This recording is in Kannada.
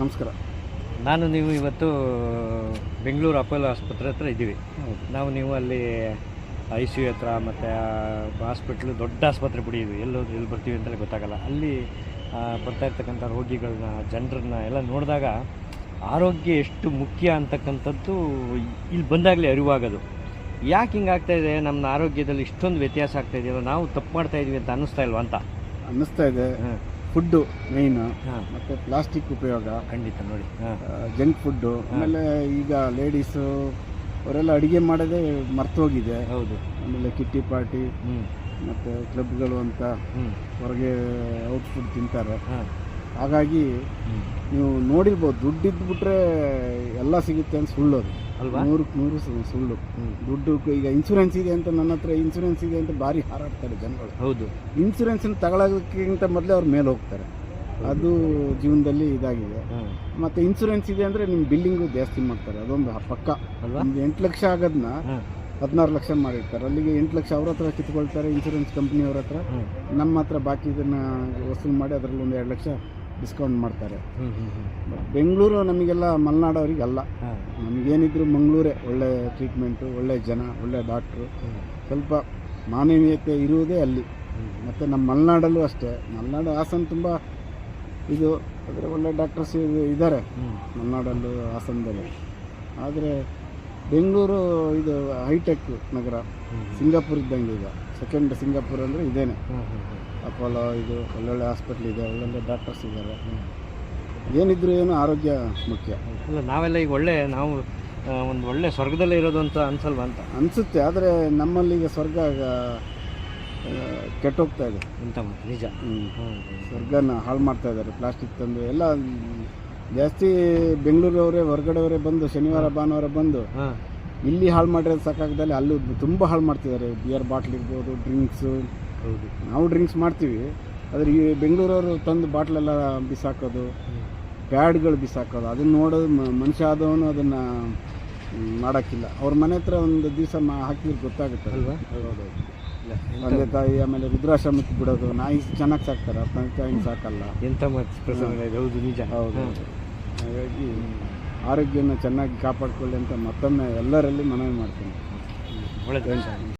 ನಮಸ್ಕಾರ. ನಾನು ನೀವು ಇವತ್ತು ಬೆಂಗಳೂರು ಅಪೋಲೋ ಆಸ್ಪತ್ರೆ ಹತ್ರ ಇದ್ದೀವಿ. ನಾವು ನೀವು ಅಲ್ಲಿ ಐ ಸಿ ಯು ಹತ್ರ ಮತ್ತು ಹಾಸ್ಪಿಟ್ಲು ದೊಡ್ಡ ಆಸ್ಪತ್ರೆ ಬಿಡಿ ಇದು ಎಲ್ಲೋದ್ರು ಎಲ್ಲಿ ಬರ್ತೀವಿ ಅಂತಲೇ ಗೊತ್ತಾಗಲ್ಲ. ಅಲ್ಲಿ ಬರ್ತಾ ಇರ್ತಕ್ಕಂಥ ರೋಗಿಗಳನ್ನ ಜನರನ್ನ ಎಲ್ಲ ನೋಡಿದಾಗ ಆರೋಗ್ಯ ಎಷ್ಟು ಮುಖ್ಯ ಅಂತಕ್ಕಂಥದ್ದು ಇಲ್ಲಿ ಬಂದಾಗಲೇ ಅರಿವಾಗೋದು. ಯಾಕೆ ಹಿಂಗಾಗ್ತಾ ಇದೆ? ನಮ್ಮ ಆರೋಗ್ಯದಲ್ಲಿ ಇಷ್ಟೊಂದು ವ್ಯತ್ಯಾಸ ಆಗ್ತಾ ಇದೆಯಲ್ಲ ನಾವು ತಪ್ಪು ಮಾಡ್ತಾ ಇದೀವಿ ಅಂತ ಅನ್ನಿಸ್ತಾ ಇಲ್ವಾ ಅಂತ? ಅನ್ನಿಸ್ತಾ ಇದೆ. ಹಾಂ. ಫುಡ್ಡು ಮೇಯ್ನು ಮತ್ತೆ ಪ್ಲಾಸ್ಟಿಕ್ ಉಪಯೋಗ ಖಂಡಿತ ನೋಡಿ. ಜಂಕ್ ಫುಡ್ಡು ಆಮೇಲೆ ಈಗ ಲೇಡೀಸು ಅವರೆಲ್ಲ ಅಡುಗೆ ಮಾಡೋದೇ ಮರ್ತೋಗಿದೆ. ಹೌದು. ಆಮೇಲೆ ಕಿಟ್ಟಿ ಪಾರ್ಟಿ ಮತ್ತೆ ಕ್ಲಬ್ಗಳು ಅಂತ ಹೊರಗೆ ಔಟ್ ಫುಡ್ ತಿಂತಾರೆ. ಹಾಗಾಗಿ ನೀವು ನೋಡಿರ್ಬೋದು ದುಡ್ಡು ಇದ್ಬಿಟ್ರೆ ಎಲ್ಲ ಸಿಗುತ್ತೆ ಅಂತ ಸುಳ್ಳು ಅದು ಅಲ್ವಾ? ನೂರಕ್ಕೆ ನೂರು ಸು- ಸುಳ್ಳು. ದುಡ್ಡು ಈಗ ಇನ್ಸೂರೆನ್ಸ್ ಇದೆ ಅಂತ ನನ್ನ ಹತ್ರ ಇನ್ಸೂರೆನ್ಸ್ ಇದೆ ಅಂತ ಭಾರಿ ಹಾರಾಡ್ತಾರೆ ಜನಗಳು. ಹೌದು. ಇನ್ಸೂರೆನ್ಸನ್ನು ತಗೊಳ್ಳೋದಕ್ಕಿಂತ ಮೊದಲೇ ಅವ್ರ ಮೇಲೆ ಹೋಗ್ತಾರೆ. ಅದು ಜೀವನದಲ್ಲಿ ಇದಾಗಿದೆ. ಮತ್ತೆ ಮತ್ತು ಇನ್ಸೂರೆನ್ಸ್ ಇದೆ ಅಂದರೆ ನಿಮ್ಮ ಬಿಲ್ಲಿಂಗು ಜಾಸ್ತಿ ಮಾಡ್ತಾರೆ. ಅದೊಂದು ಪಕ್ಕ. ಅಲ್ವಾ? ಒಂದು ಎಂಟು ಲಕ್ಷ ಆಗೋದನ್ನ ಹಾಂ. ಹದಿನಾರು ಲಕ್ಷ ಮಾಡಿರ್ತಾರೆ. ಅಲ್ಲಿಗೆ ಎಂಟು ಲಕ್ಷ ಅವ್ರ ಹತ್ರ ಕಿತ್ಕೊಳ್ತಾರೆ ಇನ್ಸೂರೆನ್ಸ್ ಕಂಪ್ನಿಯವ್ರ ಹತ್ರ. ನಮ್ಮ ಹತ್ರ ಬಾಕಿ ಇದನ್ನ ವಸೂಲು ಮಾಡಿ ಅದರಲ್ಲಿ ಒಂದು ಎರಡು ಲಕ್ಷ ಡಿಸ್ಕೌಂಟ್ ಮಾಡ್ತಾರೆ. ಬಟ್ ಬೆಂಗಳೂರು ನಮಗೆಲ್ಲ ಮಲೆನಾಡವ್ರಿಗೆ ಅಲ್ಲ ನಮಗೇನಿದ್ರು ಮಂಗಳೂರೇ ಒಳ್ಳೆ ಟ್ರೀಟ್ಮೆಂಟು ಒಳ್ಳೆ ಜನ ಒಳ್ಳೆ ಡಾಕ್ಟ್ರು ಸ್ವಲ್ಪ ಮಾನವೀಯತೆ ಇರುವುದೇ ಅಲ್ಲಿ. ಮತ್ತು ನಮ್ಮ ಮಲೆನಾಡಲ್ಲೂ ಅಷ್ಟೇ. ಮಲೆನಾಡು ಹಾಸನ ತುಂಬ ಇದು ಅದರ ಒಳ್ಳೆ ಡಾಕ್ಟರ್ಸ್ ಇದ್ದಾರೆ. ಮಲೆನಾಡಲ್ಲೂ ಹಾಸನದಲ್ಲಿ. ಆದರೆ ಬೆಂಗಳೂರು ಇದು ಹೈಟೆಕ್ ನಗರ. ಸಿಂಗಾಪುರ್ ಇದ್ದಂಗೆ ಈಗ. ಸೆಕೆಂಡ್ ಸಿಂಗಾಪುರ್ ಅಂದರೆ ಇದೇನೆ. ಅಪೋಲೋ ಇದು ಒಳ್ಳೊಳ್ಳೆ ಹಾಸ್ಪಿಟ್ಲ್ ಇದೆ ಒಳ್ಳೊಳ್ಳೆ ಡಾಕ್ಟರ್ಸ್ ಇದ್ದಾರೆ. ಹ್ಞೂ ಏನಿದ್ರು ಏನು ಆರೋಗ್ಯ ಮುಖ್ಯ. ಅಲ್ಲ ನಾವೆಲ್ಲ ಈಗ ಒಳ್ಳೆ ನಾವು ಒಂದು ಒಳ್ಳೆ ಸ್ವರ್ಗದಲ್ಲೇ ಇರೋದು ಅಂತ ಅನ್ಸಲ್ವಾ ಅಂತ? ಅನಿಸುತ್ತೆ ಆದರೆ ನಮ್ಮಲ್ಲಿ ಈಗ ಸ್ವರ್ಗ ಕೆಟ್ಟೋಗ್ತಾ ಇದೆ. ಅಂತ ನಿಜ. ಸ್ವರ್ಗನ ಹಾಳು ಮಾಡ್ತಾ ಇದ್ದಾರೆ ಪ್ಲಾಸ್ಟಿಕ್ ತಂದು ಎಲ್ಲ ಜಾಸ್ತಿ ಬೆಂಗಳೂರವರೇ ಹೊರಗಡೆಯವರೇ ಬಂದು ಶನಿವಾರ ಭಾನುವಾರ ಬಂದು ಹಾಂ. ಇಲ್ಲಿ ಹಾಳು ಮಾಡಿರೋದು ಸಾಕಾಗದಲ್ಲಿ ಅಲ್ಲೂ ತುಂಬ ಹಾಳು ಮಾಡ್ತಿದ್ದಾರೆ. ಬಿಯರ್ ಬಾಟ್ಲ್ ಇರ್ಬೋದು ಡ್ರಿಂಕ್ಸು ಹೌದು. ನಾವು ಡ್ರಿಂಕ್ಸ್ ಮಾಡ್ತೀವಿ. ಆದರೆ ಈ ಬೆಂಗಳೂರವರು ತಂದು ಬಾಟ್ಲೆಲ್ಲ ಬಿಸಾಕೋದು ಪ್ಯಾಡ್ಗಳು ಬಿಸಾಕೋದು ಅದನ್ನು ನೋಡೋದು ಮ- ಮನುಷ್ಯ ಆದವನು ಅದನ್ನು ಮಾಡೋಕ್ಕಿಲ್ಲ. ಅವ್ರ ಮನೆ ಹತ್ರ ಒಂದು ದಿವಸ ಮಾ ಹಾಕಿದ್ರೆ ಗೊತ್ತಾಗುತ್ತೆ. ಅಲ್ವಾ? ತಂದೆ ತಾಯಿ ಆಮೇಲೆ ರುದ್ರಾಶ್ರಮಕ್ಕೆ ಬಿಡೋದು ನಾಯಿ ಚೆನ್ನಾಗಿ ಸಾಕ್ತಾರೆ ತಂದೆ ತಾಯಿ ಸಾಕಲ್ಲ. ಎಂಥ ಮತ್ತೆ ಪ್ರಸಂಗ ಇದೆ? ಹೌದು ನಿಜ. ಹೌದು. ಹಾಗಾಗಿ ಆರೋಗ್ಯನ ಚೆನ್ನಾಗಿ ಕಾಪಾಡಿಕೊಳ್ಳಿ ಅಂತ ಮತ್ತೊಮ್ಮೆ ಎಲ್ಲರಲ್ಲಿ ಮನವಿ ಮಾಡ್ತೀನಿ. ಒಳ್ಳೆದು.